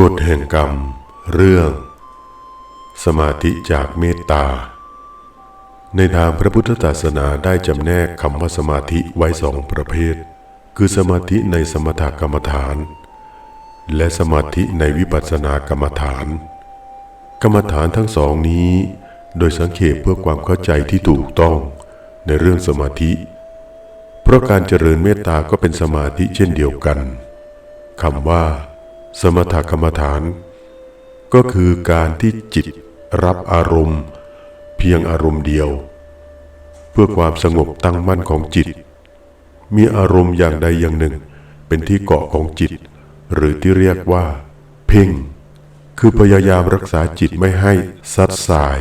กฎแห่งกรรม เรื่อง สมาธิจากเมตตา ในทางพระพุทธศาสนาได้จำแนกคำว่าสมาธิไว้สองประเภท คือสมาธิในสมถกรรมฐาน และสมาธิในวิปัสสนากรรมฐาน กรรมฐานทั้งสองนี้ โดยสังเขปเพื่อความเข้าใจที่ถูกต้องในเรื่องสมาธิ เพราะการเจริญเมตตาก็เป็นสมาธิเช่นเดียวกันคำว่า สมถกรรมฐาน ก็คือการที่จิตรับอารมณ์ เพียงอารมณ์เดียว เพื่อความสงบตั้งมั่นของจิต มีอารมณ์อย่างใดอย่างหนึ่ง เป็นที่เกาะของจิต หรือที่เรียกว่า เพ่ง คือพยายามรักษาจิตไม่ให้ซัดสาย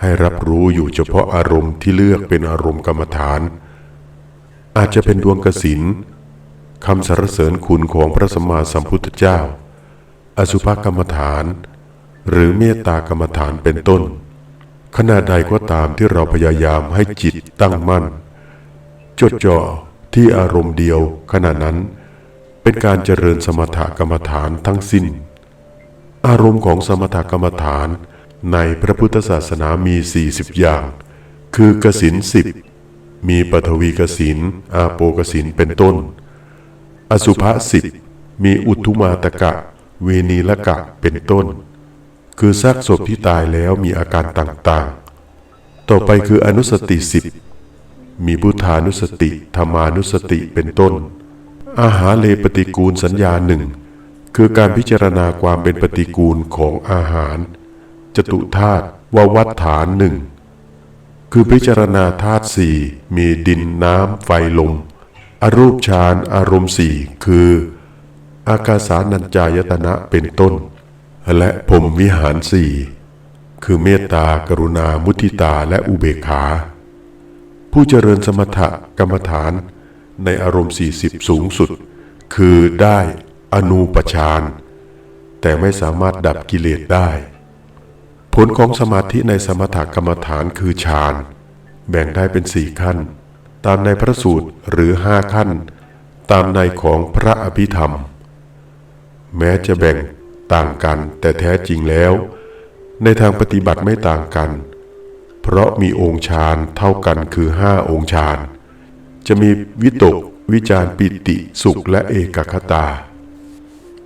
ให้รับรู้อยู่เฉพาะอารมณ์ที่เลือกเป็นอารมณ์กรรมฐาน อาจจะเป็นดวงกสิน คำสรรเสริญคุณของพระสัมมาสัมพุทธเจ้า อสุภกรรมฐาน หรือเมตตากรรมฐานเป็นต้น ขณะใดก็ตามที่เราพยายามให้จิตตั้งมั่น จดจ่อที่อารมณ์เดียวขณะนั้น เป็นการเจริญสมถกรรมฐานทั้งสิ้น อารมณ์ของสมถกรรมฐานในพระพุทธศาสนามี 40 อย่าง คือกสินสิบมีปฐวีกสินอาโปกสินเป็นต้น อสุภะสิบมีอุทุมาตกะ เวนีละกะเป็นต้น คือซากศพที่ตายแล้วมีอาการต่างๆ ต่อไปคืออนุสติสิบมีพุทธานุสติธรรมานุสติเป็นต้น อาหารเลปฏิกูลสัญญาหนึ่งคือการพิจารณาความเป็นปฏิกูลของอาหาร จตุธาตุววัฏฐานหนึ่งคือพิจารณาธาตุสี่มีดินน้ำไฟลม อรูปฌานอารมณ์สี่คือ อากาสานัญจายตนะเป็นต้น และพรมวิหารสี่คือเมตตากรุณามุทิตาและอุเบกขา ผู้เจริญสมถกรรมฐานในอารมณ์ 40 สูงสุด คือได้อนูปฌานแต่ไม่สามารถดับกิเลสได้ ผลของสมาธิในสมถกรรมฐานคือฌาน แบ่งได้เป็นสี่ขั้น ตามในพระสูตรหรือห้าขั้น ตามในของพระอภิธรรม แม้จะแบ่งต่างกันแต่แท้จริงแล้ว ในทางปฏิบัติไม่ต่างกัน เพราะมีองค์ฌานเท่ากันคือห้าองค์ฌานจะมีวิตกวิจารปิติสุขและเอกคตา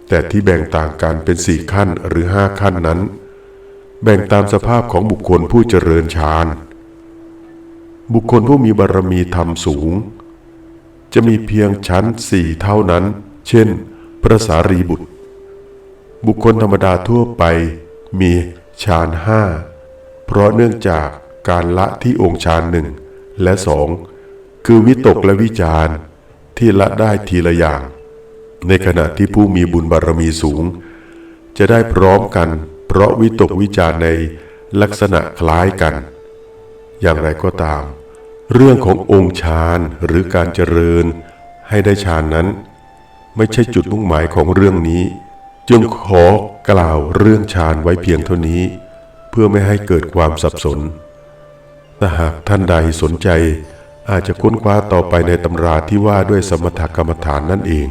แต่ที่แบ่งต่างกันเป็นสี่ขั้นหรือห้าขั้นนั้น แบ่งตามสภาพของบุคคลผู้เจริญฌาน บุคคลผู้มีบารมีธรรมสูง จะมีเพียงชั้นสี่เท่านั้น เช่น พระสารีบุตร บุคคลธรรมดาทั่วไปมีฌานห้าเพราะเนื่องจากการละที่องค์ฌานหนึ่งและสองคือวิตกและวิจารที่ละได้ทีละอย่าง ในขณะที่ผู้มีบุญบารมีสูง จะได้พร้อมกัน เพราะวิตกวิจารในลักษณะคล้ายกัน อย่างไรก็ตาม เรื่องขององค์ฌานหรือการเจริญให้ได้ฌานนั้น ไม่ใช่จุดมุ่งหมายของเรื่องนี้ จึงขอกล่าวเรื่องฌานไว้เพียงเท่านี้ เพื่อไม่ให้เกิดความสับสนถ้าหากท่านใดสนใจอาจจะค้นคว้าต่อไปในตำราที่ว่าด้วยสมถกรรมฐานนั่นเอง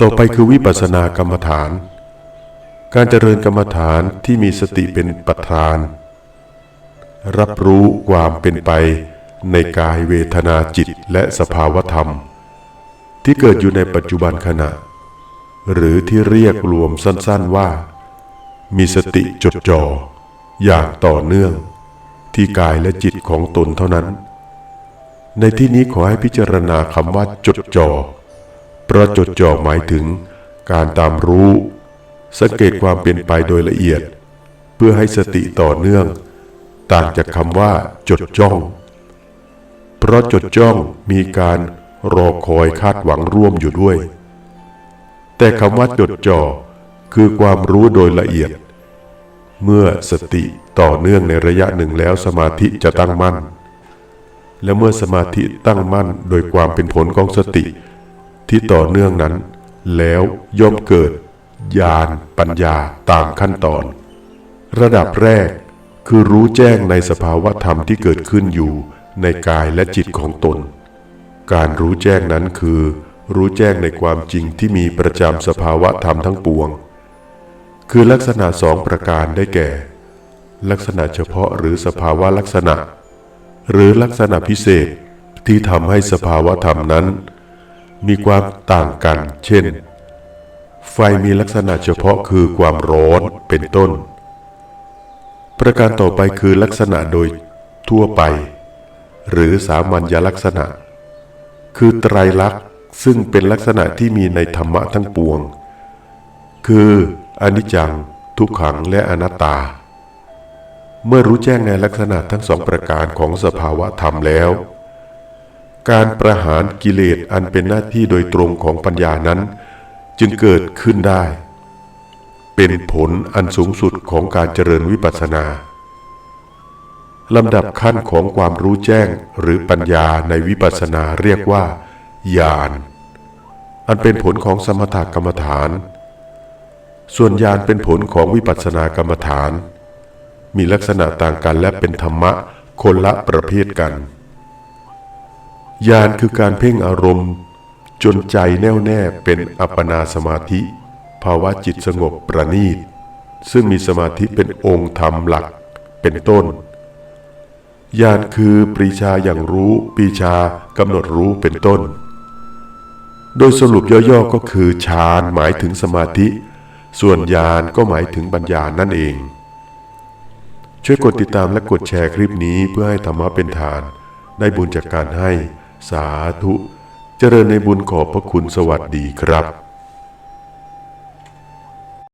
ต่อไปคือวิปัสสนากรรมฐาน การเจริญกรรมฐานที่มีสติเป็นประธาน รับรู้ความเป็นไปในกายเวทนาจิตและสภาวธรรม ที่เกิดอยู่ในปัจจุบันขณะ หรือที่เรียกรวมสั้นๆว่า มีสติจดจ่ออย่างต่อเนื่อง ที่กายและจิตของตนเท่านั้น ในที่นี้ขอให้พิจารณาคำว่าจดจ่อเพราะจดจ่อหมายถึงการตามรู้ สังเกตความเป็นไปโดยละเอียด เพื่อให้สติต่อเนื่อง ต่างจากคำว่า จดจ้อง เพราะจดจ้องมีการรอคอยคาดหวังร่วมอยู่ด้วย แต่คำว่าจดจ่อคือความรู้โดยละเอียด เมื่อสติต่อเนื่องในระยะหนึ่งแล้วสมาธิจะตั้งมั่น และเมื่อสมาธิตั้งมั่นโดยความเป็นผลของสติ ที่ต่อเนื่องนั้น แล้วย่อมเกิดญาณปัญญาตามขั้นตอน ระดับแรก คือรู้แจ้งในสภาวะธรรมที่เกิดขึ้นอยู่ในกายและจิตของตน การรู้แจ้งนั้นคือ รู้แจ้งในความจริงที่มีประจำสภาวะธรรมทั้งปวง คือลักษณะสองประการได้แก่ ลักษณะเฉพาะหรือสภาวะลักษณะ หรือลักษณะพิเศษที่ทำให้สภาวะธรรมนั้น มีความต่างกัน เช่น ไฟมีลักษณะเฉพาะคือความร้อนเป็นต้น ประการต่อไปคือลักษณะโดยทั่วไป หรือสามัญลักษณะ คือไตรลักษณ์ซึ่งเป็นลักษณะที่มีในธรรมะทั้งปวง คืออนิจจัง ทุกขังและอนัตตา เมื่อรู้แจ้งในลักษณะทั้งสองประการของสภาวะธรรมแล้ว การประหารกิเลสอันเป็นหน้าที่โดยตรงของปัญญานั้น จึงเกิดขึ้นได้ เป็นผลอันสูงสุดของการเจริญวิปัสสนาลำดับขั้นของความรู้แจ้งหรือปัญญาในวิปัสสนาเรียกว่าญาณอันเป็นผลของสมถกรรมฐาน ส่วนญาณเป็นผลของวิปัสสนากรรมฐาน มีลักษณะต่างกันและเป็นธรรมะคนละประเภทกันญาณคือการเพ่งอารมณ์ จนใจแน่วแน่เป็นอัปปนาสมาธิ ภาวะจิตสงบประณีต ซึ่งมีสมาธิเป็นองค์ธรรมหลักเป็นต้นญาณคือปรีชาอย่างรู้ปรีชากำหนดรู้เป็นต้น โดยสรุปย่อๆก็คือฌานหมายถึงสมาธิ ส่วนญาณก็หมายถึงปัญญานั่นเอง ช่วยกดติดตามและกดแชร์คลิปนี้เพื่อให้ธรรมะเป็นฐาน ได้บุญจากการให้ สาธุ เจริญในบุญขอบพระคุณสวัสดีครับ